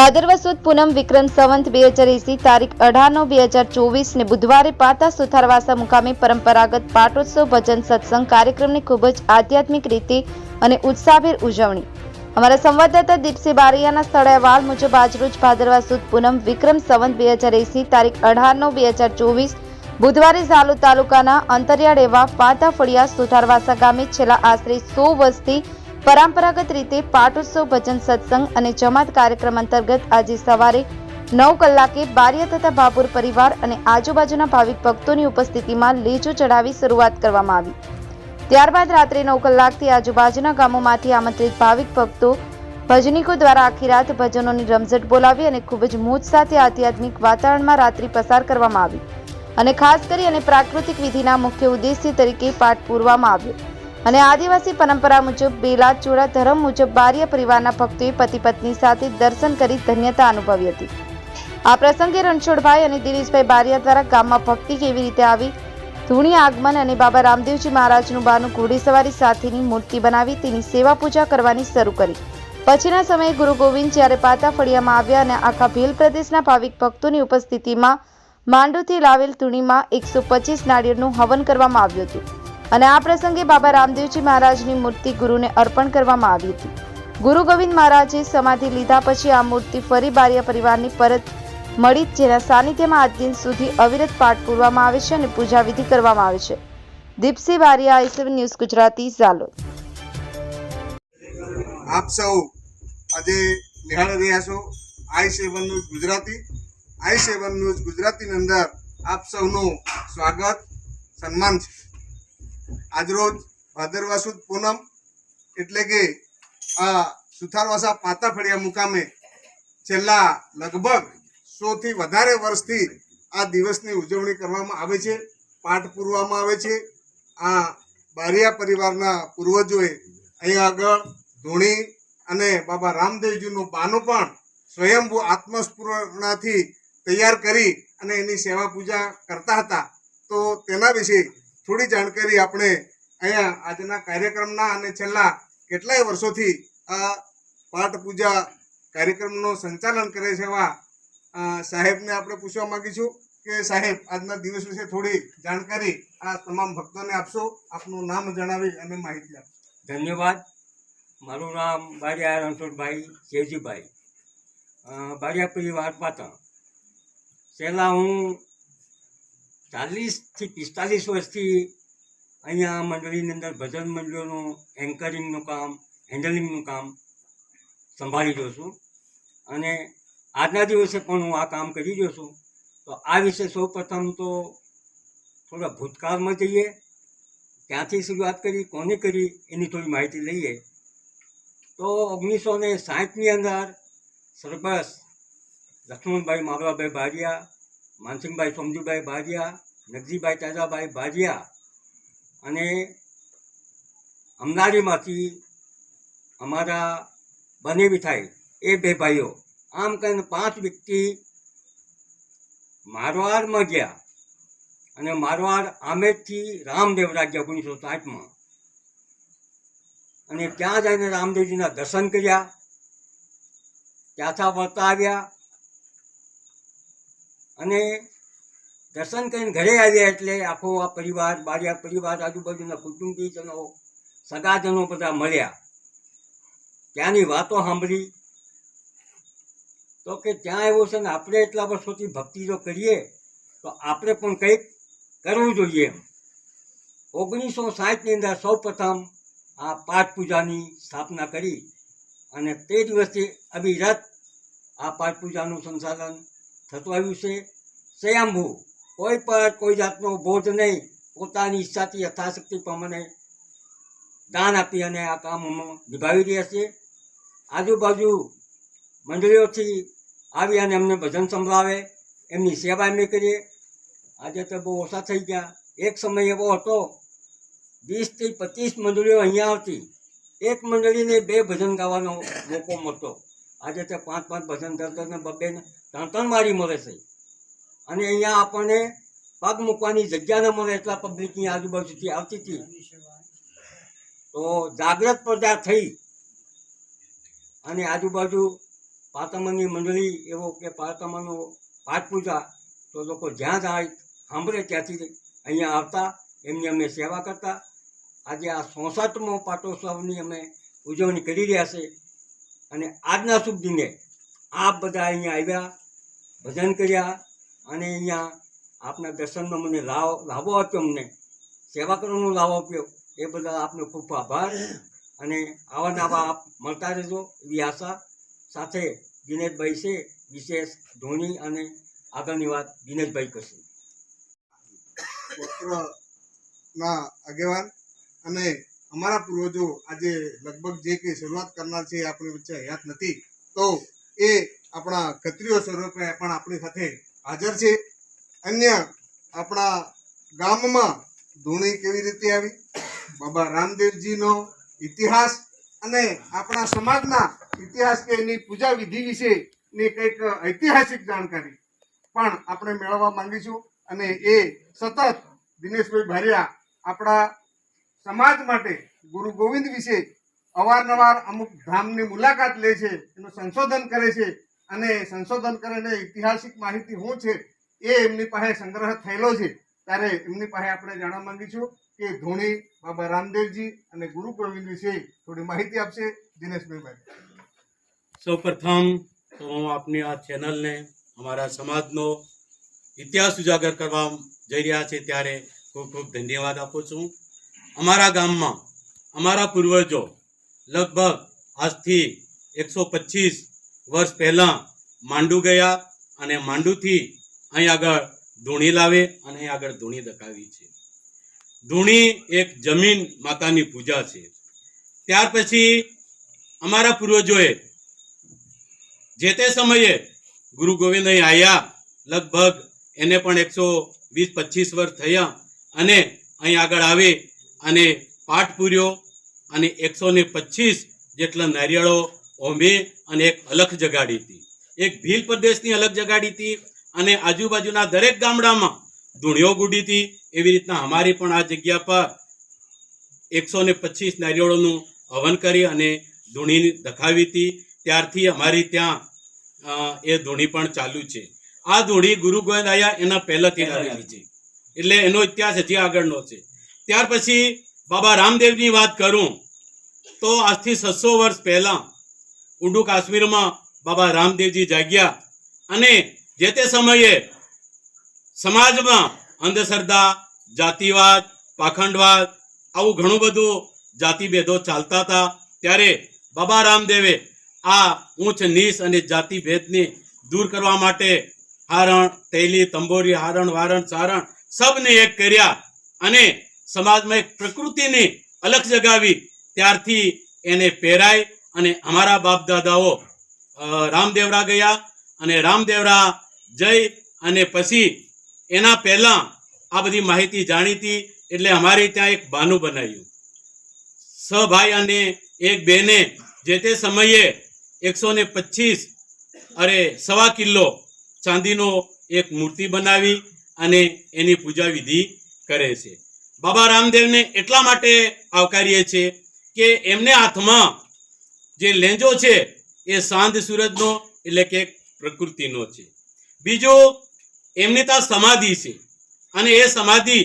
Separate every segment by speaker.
Speaker 1: ભાદરવા સુદ પૂનમ વિક્રમ સંવંત બે હજાર એસી તારીખ અઢાર નવ બે હજાર ચોવીસ ને બુધવારે પાતા સુથારવાસા મુકામે પરંપરાગત પાટોત્સવ ભજન સત્સંગ કાર્યક્રમની ખૂબ જ આધ્યાત્મિક રીતે અને ઉત્સાહભેર ઉજવણી. અમારા સંવાદદાતા દીપસિંહ બારૈયાના સ્થળે અહેવાલ મુજબ આજરોજ ભાદરવા સુદ પૂનમ વિક્રમ સંવંત બે હજાર એસી તારીખ અઢાર નવ બે હજાર ચોવીસ બુધવારે ઝાલોદ તાલુકાના અંતરિયાળ એવા પાતા ફળિયા સુથારવાસા ગામે છેલ્લા આશરે સો વર્ષથી પરંપરાગત રીતે પાટોત્સવ, ભજન સત્સંગ અને જમાત કાર્યક્રમ અંતર્ગત આજે સવારે નવ કલાકે બારિયા તથા ભાભોર પરિવાર અને આજુબાજુના ભાવિક ભક્તોની ઉપસ્થિતિમાં લેજો ચડાવી શરૂઆત કરવામાં આવી. ત્યારબાદ રાત્રે નવ કલાકથી આજુબાજુના ગામોમાંથી આમંત્રિત ભાવિક ભક્તો ભજનીકો દ્વારા આખી રાત ભજનોની રમઝટ બોલાવી અને ખૂબ જ મોજ સાથે આધ્યાત્મિક વાતાવરણમાં રાત્રિ પસાર કરવામાં આવી. અને ખાસ કરી અને પ્રાકૃતિક વિધિના મુખ્ય ઉદ્દેશ્ય તરીકે પાઠ પૂરવામાં આવ્યો. અને આદિવાસી પરંપરા મુજબ બેલા ચોળા ધર્મ મુજબ બારીય પરિવારના ભક્તોએ પતિ પત્ની સાથે દર્શન કરી ધન્યતા અનુભવી હતી. આ પ્રસંગે રણછોડભાઈ અને દિનેશભાઈ બારિયા દ્વારા ગામમાં ભક્તિ કેવી રીતે આવી? ધૂણી આગમન અને બાબા રામદેવજી મહારાજનું બાનું ઘોડેસવારી સાથેની મૂર્તિ બનાવી તેની સેવા પૂજા કરવાની શરૂ કરી. પછીના સમયે ગુરુ ગોવિંદ જ્યારે પાતા ફળિયામાં આવ્યા અને આખા ભીલ પ્રદેશના ભાવિક ભક્તોની ઉપસ્થિતિમાં માંડુથી લાવેલ ધૂણીમાં એકસો પચીસ નાળિયેરનું હવન કરવામાં આવ્યું હતું. અને આ પ્રસંગે બાબા રામદેવજી મહારાજની મૂર્તિ ગુરુને અર્પણ કરવામાં આવી હતી. ગુરુ ગોવિંદ મહારાજે સમાધિ લીધા પછી આ મૂર્તિ ફરી બારિયા પરિવારની પરત મળી, જેના સાનિધ્યમાં આજ દિન સુધી અવિરત પાઠ પૂરવામાં આવે છે અને પૂજા કરવામાં આવે છે. Deepsinh Baria ICV news, Gujarati, Zalod.
Speaker 2: આપ સૌ આજે નિહાળી રહ્યા છો I seven news Gujarati. I seven news ગુજરાતીની અંદર આપ સૌનું સ્વાગત, સન્માન છે. આજરોજ ભાદરવા સુદ પૂનમ એટલે કે આ સુથારવાસા પાતા ફળિયા મુકામે છેલ્લા લગભગ સો થી વધારે વર્ષથી આ દિવસની ઉજવણી કરવામાં આવે છે, પાઠ પૂરવામાં આવે છે. આ બારિયા પરિવારના પૂર્વજોએ અહીં આગળ ધૂણી અને બાબા રામદેવજીનું બાનું પણ સ્વયંભૂ આત્મસ્ફૂર્ણાથી તૈયાર કરી અને એની સેવા પૂજા કરતા હતા. તો તેના વિશે થોડી જાણકારી આપણે અહીંયા આજના કાર્યક્રમના અને છેલ્લા કેટલાય વર્ષોથી આ પાઠ પૂજા કાર્યક્રમનું સંચાલન કરે છે એવા સાહેબને આપણે પૂછવા માંગીશું કે સાહેબ, આજના દિવસ વિશે થોડી જાણકારી આ તમામ ભક્તોને આપશો? આપનું નામ જણાવી અને માહિતી આપશો.
Speaker 3: ધન્યવાદ. મારું નામ બારિયા રણછોડભાઈ જેજીભાઈ. બારિયા પરિવાર પાટણ છેલ્લા હું ચાલીસથી પિસ્તાલીસ વર્ષથી અહીંયા મંડળીની અંદર ભજન મંડળીઓનું એન્કરિંગનું કામ હેન્ડલિંગનું કામ સંભાળી રહ્યો છું. અને આજના દિવસે પણ હું આ કામ કરી રહ્યો છું. તો આ વિશે સૌ પ્રથમ તો થોડા ભૂતકાળમાં જઈએ. ક્યાંથી શરૂઆત કરી, કોને કરી એની થોડી માહિતી લઈએ. તો ઓગણીસો ને સાહીઠની અંદર સરબસ લક્ષ્મણભાઈ માધવાભાઈ બારિયા માનસિંહભાઈ, સોમજીભાઈ ભાજીયા નગજીભાઈ તાજાભાઈ ભાજીયા અને અમનારીમાંથી અમારા બનેવી થાય એ બે ભાઈઓ. આમ કરીને પાંચ વ્યક્તિ મારવાડમાં ગયા અને મારવાડ આમેરથી રામદેવ રાજ્ય ઓગણીસો સાઠમાં અને ત્યાં જઈને રામદેવજીના દર્શન કર્યા. ત્યાંથી વળતા આવ્યા. અને દર્શન કરીને ઘરે આવ્યા એટલે આખો આ પરિવાર, બારિયા પરિવાર, આજુબાજુના કુટુંબીજનો, સગાજનો બધા મળ્યા. ત્યાંની વાતો સાંભળી. તો કે ત્યાં એવું છે ને આપણે એટલા વર્ષોથી ભક્તિ જો કરીએ, તો આપણે પણ કંઈક કરવું જોઈએ એમ. ઓગણીસો સાઠની અંદર સૌ પ્રથમ આ પાઠ પૂજાની સ્થાપના કરી અને તે દિવસથી અવિરત આ પાઠ પૂજાનું સંચાલન થતું આવ્યું છે. સ્વયંભૂ, કોઈ પર કોઈ જાતનો બોધ નહીં. પોતાની ઈચ્છાથી યથાશક્તિ પ્રમાણે દાન આપી અને આ કામ નિભાવી રહ્યા છીએ. આજુબાજુ મંડળીઓથી આવી અને અમને ભજન સંભળાવે, એમની સેવા અમે કરીએ. આજે તો બહુ ઓછા થઈ ગયા. એક સમય એવો હતો, વીસથી પચીસ મંડળીઓ અહીંયા આવતી. એક મંડળીને બે ભજન ગાવાનો મોકો મળતો. આજે તે પાંચ પાંચ ભજન દસ દસ ને બબે ત્રણ ત્રણ મારી મળે છે. અને અહીંયા આપણને પગ મૂકવાની જગ્યા ન મળે એટલા પબ્લિકની આજુબાજુથી આવતી હતી. તો જાગ્રત પ્રજા થઈ. અને આજુબાજુ પાતમની મંડળી એવો કે પાતમનો પાઠ પૂજા તો લોકો જ્યાં જાય સાંભળે ત્યાંથી અહીંયા આવતા, એમની અમે સેવા કરતા. આજે આ ચોસઠમો પાટોત્સવની અમે ઉજવણી કરી રહ્યા છે. અને આજના શુભ દિને આપ બધા અહીંયા આવ્યા, ભજન કર્યા અને અહીંયા આપના દર્શનનો મને લાવો લાભો આપ્યો અમને. સેવા કરવાનો લાભ આપ્યો. એ બદલ આપનો ખૂબ ખૂબ આભાર. અને આવા નવા આપ મળતા રહેજો એવી આશા. સાથે દિનેશભાઈ છે, વિશેષ ધોની અને આગળની વાત દિનેશભાઈ કરશે.
Speaker 2: ના આગેવાન અને અમારા પૂર્વજો આજે લગભગ જે કંઈ શરૂઆત કરનાર છે આપણી વચ્ચે હયાત નથી. તો એ આપણા ખત્રીઓ સ્વરૂપે પણ આપણી સાથે હાજર છે. અન્ય આપણા ગામમાં ધૂણી કેવી રીતે આવી? બાબા રામદેવજીનો ઇતિહાસ અને આપણા સમાજના ઇતિહાસ કે એની પૂજા વિધિ વિશેની કંઈક ઐતિહાસિક જાણકારી પણ આપણે મેળવવા માંગીશું. અને એ સતત દિનેશભાઈ ભારિયા આપણા સમાજ માટે ગુરુ ગોવિંદ વિશે અવારનવાર અમુક ધામની મુલાકાત લે છે, એનું સંશોધન કરે છે અને સંશોધન કરીને ઐતિહાસિક માહિતી શું છે એ એમની પાસે સંગ્રહ થયેલો છે. ત્યારે એમની પાસે આપણે જાણવા માંગીશું કે ધોણી બાબા રામદેવજી અને ગુરુ ગોવિંદ વિશે થોડી માહિતી આપશે દિનેશભાઈ ભાઈ
Speaker 4: સૌપ્રથમ તો હું આપની આ ચેનલને અમારા સમાજનો ઇતિહાસ ઉજાગર કરવા જઈ રહ્યા છે ત્યારે ખૂબ ખૂબ ધન્યવાદ આપું છું. અમારા ગામમાં, અમારા પૂર્વજો લગભગ આજથી એકસો પચીસ વર્ષ પહેલાં માંડુ ગયા અને માંડુથી અહીં આગળ ધૂણી લાવે અને અહીં આગળ ધૂણી દકાવી છે. ધૂણી એક જમીન માતાની પૂજા છે. ત્યાર પછી અમારા પૂર્વજોએ જે તે સમયે ગુરુ ગોવિંદ અહીં આવ્યા લગભગ એને પણ એકસો વીસ પચીસ વર્ષ થયા અને અહીં આગળ આવે અને પાઠ પૂર્યો અને એકસો ને પચીસ જેટલા નારિયેળો ઓંબે અને એક અલખ જગાડી હતી. એક ભીલ પ્રદેશની અલગ જગાડી હતી અને આજુબાજુના દરેક ગામડામાં ધૂણિયો ગુડી હતી. એવી રીતના અમારી પણ આ જગ્યા પર એકસો ને પચીસ નારિયેળોનું હવન કરી અને ધૂણી દખાવી હતી. ત્યારથી અમારી ત્યાં એ ધૂણી પણ ચાલુ છે. આ ધૂણી ગુરુ ગોવિંદ આયા એના પહેલાથી લાવેલી છે. એટલે એનો ઇતિહાસ હજી આગળનો છે. ત્યાર પછી બાબા રામદેવની વાત કરું, તો આજથી છસો વર્ષ પહેલાં ઉડુ કાશ્મીરમાં બાબા રામદેવજી જાગ્યા અને જે તે સમયે સમાજમાં અંધશ્રદ્ધા, જાતિવાદ, પાખંડવાદ આવું ઘણું બધું જાતિભેદો ચાલતા હતા, ત્યારે બાબા રામદેવે આ ઊંચ, નીચ અને જાતિભેદને દૂર કરવા માટે હારણ, તૈલી, તંબોરી, હારણ, વારણ, ચારણ સબને એક કર્યા અને સમાજમાં એક પ્રકૃતિની અલગ જગાવી ત્યારથી એને પહેરાય અને અમારા બાપ દાદાઓ રામદેવરા ગયા અને રામદેવરા જઈ અને પછી એના પહેલાં આ બધી માહિતી જાણીતી એટલે અમારે ત્યાં એક બાનું બનાવ્યું. છ ભાઈ અને એક બેને જે તે સમયે એકસો ને પચીસ અરે સવા કિલો ચાંદીનો એક મૂર્તિ બનાવી અને એની પૂજા વિધિ કરે છે. બાબા રામદેવને એટલા માટે આવકારીએ છીએ કે એમને હાથમાં જે લેંજો છે એ સાંજ સૂરજનો એટલે કે પ્રકૃતિનો છે. બીજું, એમની ત્યાં સમાધિ છે અને એ સમાધિ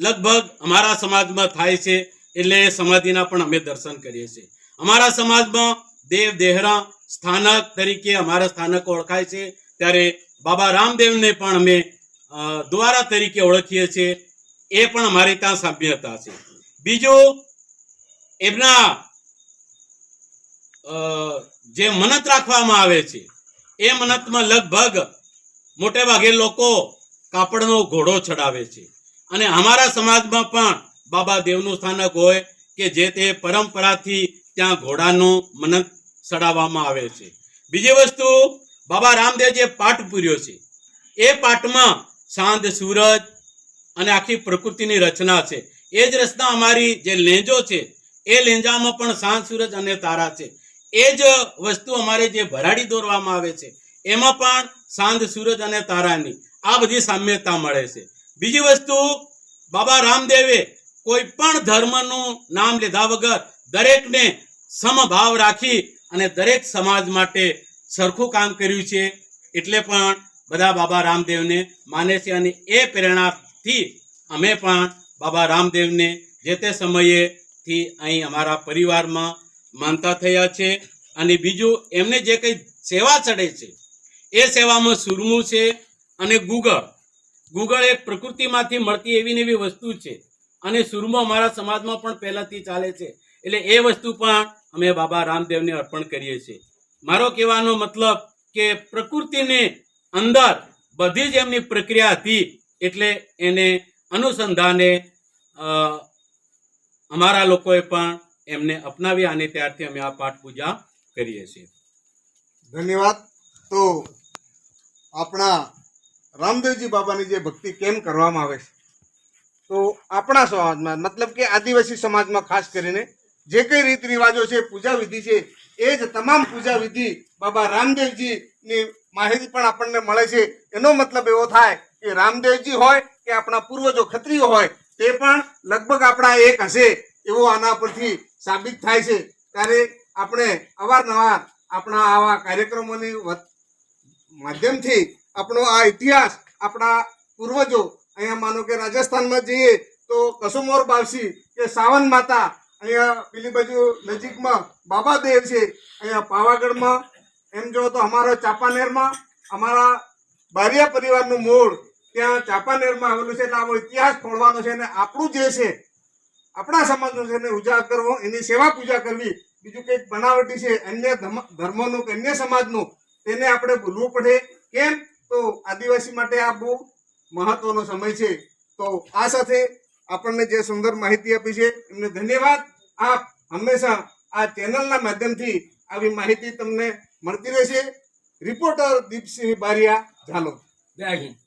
Speaker 4: લગભગ અમારા સમાજમાં થાય છે એટલે એ સમાધિના પણ અમે દર્શન કરીએ છીએ. અમારા સમાજમાં દેવ, દેહરા સ્થાનક તરીકે અમારા સ્થાનકો ઓળખાય છે. ત્યારે બાબા રામદેવને પણ અમે દ્વારા તરીકે ઓળખીએ છીએ. એ પણ અમારી ત્યાં સામ્યતા છે. બીજું એમના જે મનત રાખવામાં આવે છે, એ મનતમાં લગભગ મોટે ભાગે લોકો કાપડનો ઘોડો ચડાવે છે. અને અમારા સમાજમાં પણ બાબા દેવનું સ્થાનક હોય કે જે તે પરંપરાથી ત્યાં ઘોડાનું મનત ચડાવવામાં આવે છે. બીજી વસ્તુ, બાબા રામદેવ જે પાઠ પૂર્યો છે. એ પાઠમાં સાંજ સૂરજ અને આખી પ્રકૃતિની રચના છે. એ જ રચના અમારી જે લેંજો છે, એ લેંજામાં પણ સાંજ, સૂરજ અને તારા છે. એ જ વસ્તુ અમારે જે ભરાડી દોરવામાં આવે છે, એમાં પણ સાંજ, સૂરજ અને તારાની આ બધી સામ્યતા મળે છે. બીજી વસ્તુ, બાબા રામદેવે કોઈ પણ ધર્મનું નામ લીધા વગર દરેકને સમભાવ રાખી અને દરેક સમાજ માટે સરખું કામ કર્યું છે, એટલે પણ બધા બાબા રામદેવને માને છે અને એ પ્રેરણાથી અમે પણ બાબા રામદેવને જે તે સમયેથી અહીં અમારા પરિવારમાં માનતા થયા છે. અને બીજું, એમને જે કંઈ સેવા ચડે છે, એ સેવામાં સુરમું છે અને ગુગળ. ગુગળ એક પ્રકૃતિમાંથી મળતી એવી ને એવી વસ્તુ છે. અને સુરમો અમારા સમાજમાં પણ પહેલાંથી ચાલે છે. એટલે એ વસ્તુ પણ અમે બાબા રામદેવને અર્પણ કરીએ છીએ. મારો કહેવાનો મતલબ કે પ્રકૃતિની અંદર બધી જ એમની પ્રક્રિયા હતી. એટલે એને અનુસંધાને અમારા લોકોએ પણ એમને અપનાવ્યા અને ત્યારથી અમે આ પાઠ પૂજા કરીએ છીએ.
Speaker 2: ધન્યવાદ. તો આપણા રામદેવજી બાબાની જે ભક્તિ કેમ કરવામાં આવે છે? તો આપણા સમાજમાં, મતલબ કે આદિવાસી સમાજમાં ખાસ કરીને જે કઈ રીત રિવાજો છે, પૂજા વિધિ છે, એ જ તમામ પૂજા વિધિ બાબા રામદેવજીની માહિતી પણ આપણને મળે છે. એનો મતલબ એવો થાય કે રામદેવજી હોય કે આપણા પૂર્વજો ખત્રીઓ હોય, તે પણ લગભગ આપણા એક હશે એવો આના પરથી સાબિત થાય છે. ત્યારે આપણે અવારનવાર આપણા આવા કાર્યક્રમોની માધ્યમથી આપણો આ ઇતિહાસ, આપણા પૂર્વજો, અહીંયા માનો કે રાજસ્થાનમાં જઈએ તો કસુમોર બાવસી કે સાવન માતા, અહીંયા પેલી બાજુ નજીકમાં બાબાદેવ છે, અહીંયા પાવાગઢમાં, એમ જો તો અમારા ચાંપાનેરમાં અમારા બારિયા પરિવારનું મૂળ ત્યાં ચાંપાનેરમાં આવેલું છે એટલે આપણો ઇતિહાસ ખોળવાનો છે અને આપણું જે છે, આપણા સમાજનું છે એને ઉજાગર કરવો, એની સેવા પૂજા કરવી, બીજું કંઈક બનાવટી છે, અન્ય ધર્મ- ધર્મોનું કે અન્ય સમાજનું, તેને આપણે ભૂલવું પડે. કેમ? તો આદિવાસી માટે આ બહુ મહત્વનો સમય છે. તો આ સાથે આપણને જે સુંદર માહિતી આપી છે, એમને ધન્યવાદ. આપ હંમેશા આ ચેનલના માધ્યમથી આવી માહિતી તમને મળતી રહેશે. રિપોર્ટર દીપસિંહ બારિયા ઝાલો
Speaker 3: જય હિન્દ.